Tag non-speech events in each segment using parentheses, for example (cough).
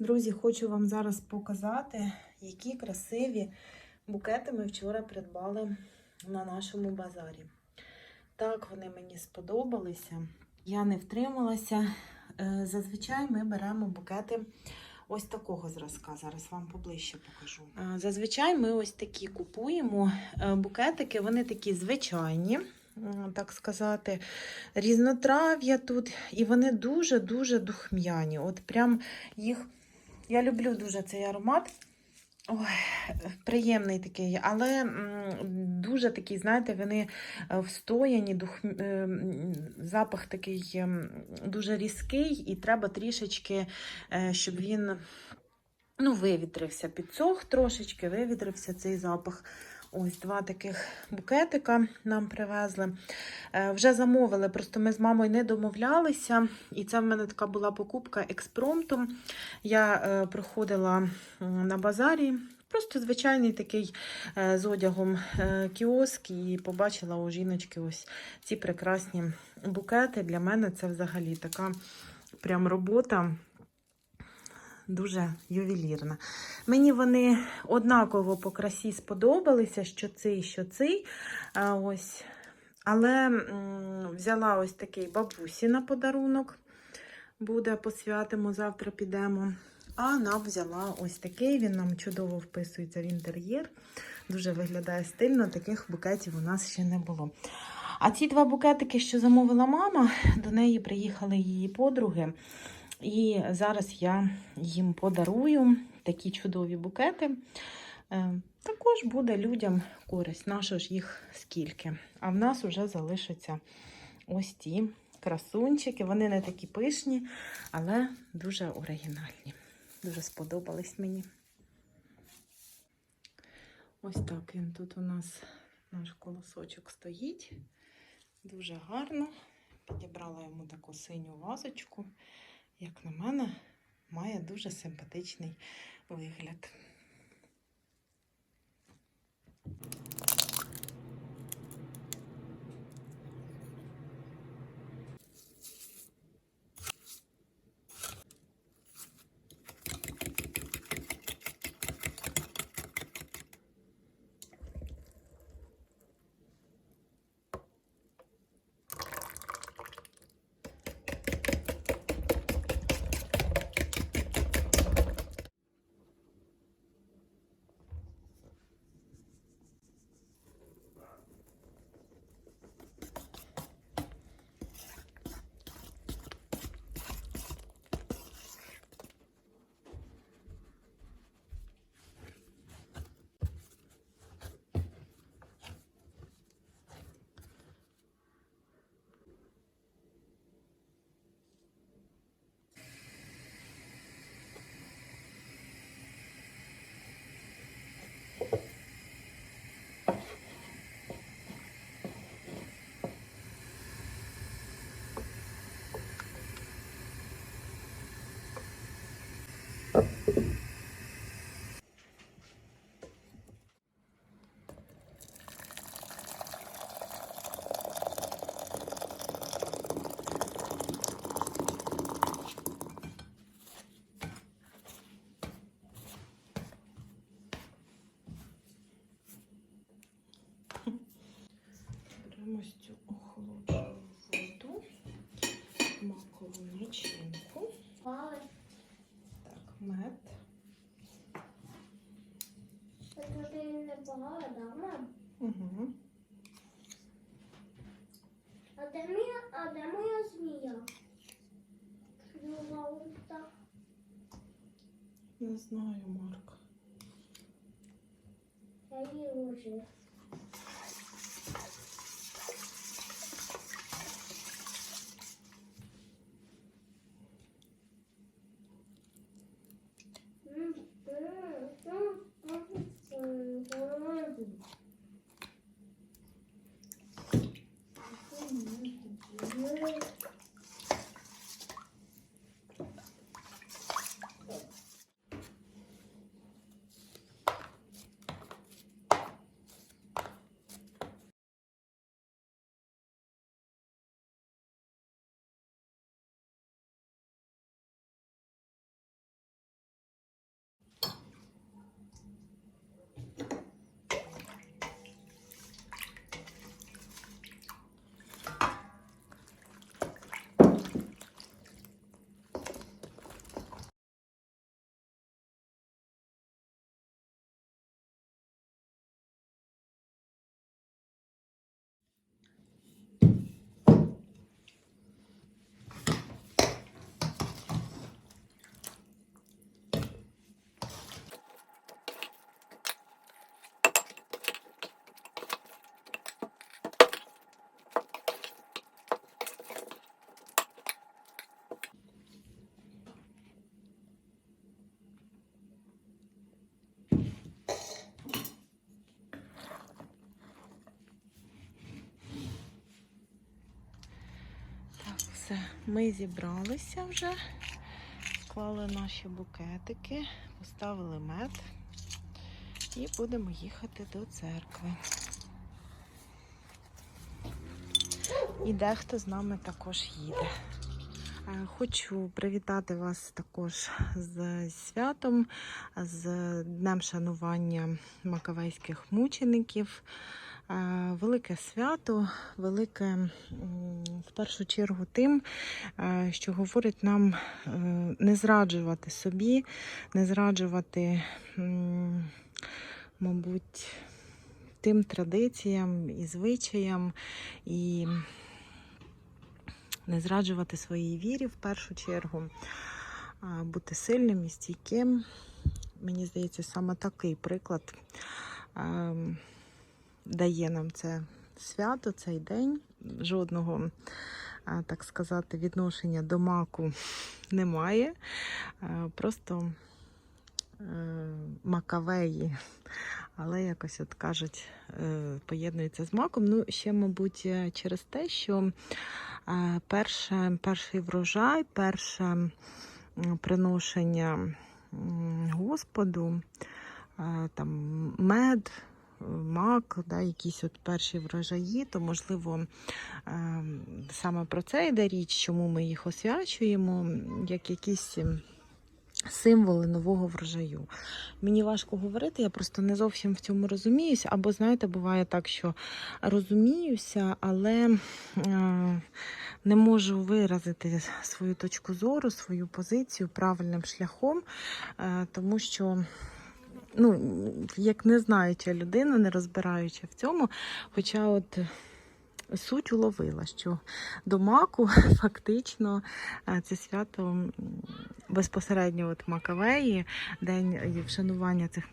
Друзі, хочу вам зараз показати, які красиві букети ми вчора придбали на нашому базарі. Так, вони мені сподобалися. Я не втрималася. Е, Зазвичай ми беремо букети ось такого зразка. Зараз вам поближче покажу. Зазвичай ми ось такі купуємо е, букетики, вони такі звичайні. Так сказати, різнотрав'я тут, і вони дуже-дуже духм'яні. От прям їх я люблю дуже цей аромат. Ой, приємний такий, але дуже такий, знаєте, вони е, встояні, дух, е, запах такий ем, дуже різкий, і треба трішечки, е, щоб він ну, вивітрився, підсох трошечки, вивітрився цей запах. Ось два таких букетика нам привезли. Е, Вже замовили, просто ми з мамою не домовлялися. І це в мене така була покупка експромтом. Я е, приходила м, на базарі, просто звичайний такий е, з одягом кіоск, і побачила у жіночки ось ці прекрасні букети. Для мене це взагалі така прям робота. Дуже ювелірна. Мені вони однаково по красі сподобалися, що цей, що цей. Ось. Але взяла ось такий бабусі на подарунок. Буде посвятимо, завтра підемо. А нам взяла ось такий. Він нам чудово вписується в інтер'єр. Дуже виглядає стильно. Таких букетів у нас ще не було. А ці два букетики, що замовила мама, до неї приїхали її подруги. І зараз я їм подарую такі чудові букети. Е, Також буде людям користь. Нащо ж їх скільки? А в нас вже залишаться ось ті красунчики. Вони не такі пишні, але дуже оригінальні. Дуже сподобались мені. Ось так він тут у нас наш колосочок стоїть. Дуже гарно. Підібрала йому таку синю вазочку як на мене, має дуже симпатичний вигляд. Мед. Це туди непогано, да, мам? Угу. А де моя, а де моя змія? Ось. Не знаю, Марк. Я її вже. Все, ми зібралися вже, склали наші букетики, поставили мед і будемо їхати до церкви. І дехто з нами також їде. Е, Хочу привітати вас також з святом, з Днем шанування макавейських мучеників. Велике свято, велике в першу чергу тим, е, що говорить нам е, не зраджувати собі, не зраджувати, мабуть, тим традиціям і звичаям, і не зраджувати своїй вірі в першу чергу, бути сильним і стійким. Мені здається, саме такий приклад ем, дає нам це свято, цей день. Жодного, так сказати, відношення до маку немає. Просто е, макавеї, але якось от кажуть, е, поєднується з маком. Ну, ще, мабуть, е, через те, що перше, перший врожай, перше приношення Господу, там мед, мак, да, якісь от перші врожаї, то можливо е, саме про це йде річ, чому ми їх освячуємо, як якісь. Символи нового врожаю. Мені важко говорити, я просто не зовсім в цьому розуміюся. Або, знаєте, буває так, що розуміюся, але е, не можу виразити свою точку зору, свою позицію правильним шляхом, е, тому що. Ну, як не знаюча людина, не розбираючи в цьому, хоча от суть уловила, що до маку (laughs) фактично е, це свято безпосередньо от Макавеї, день е, вшанування цих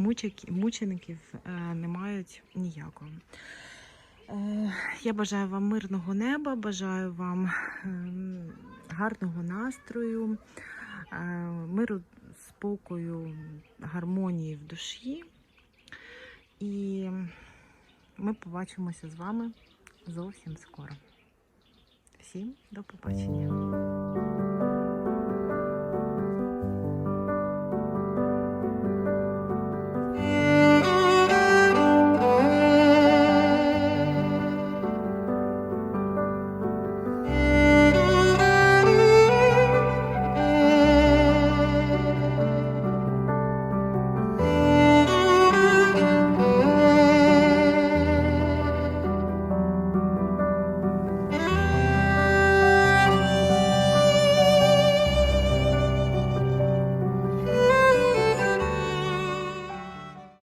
мучеників е, не мають ніякого. Е, Я бажаю вам мирного неба, бажаю вам ем, гарного настрою, е, миру, спокою, гармонії в душі. І ми побачимося з вами зовсім скоро. Всім до побачення.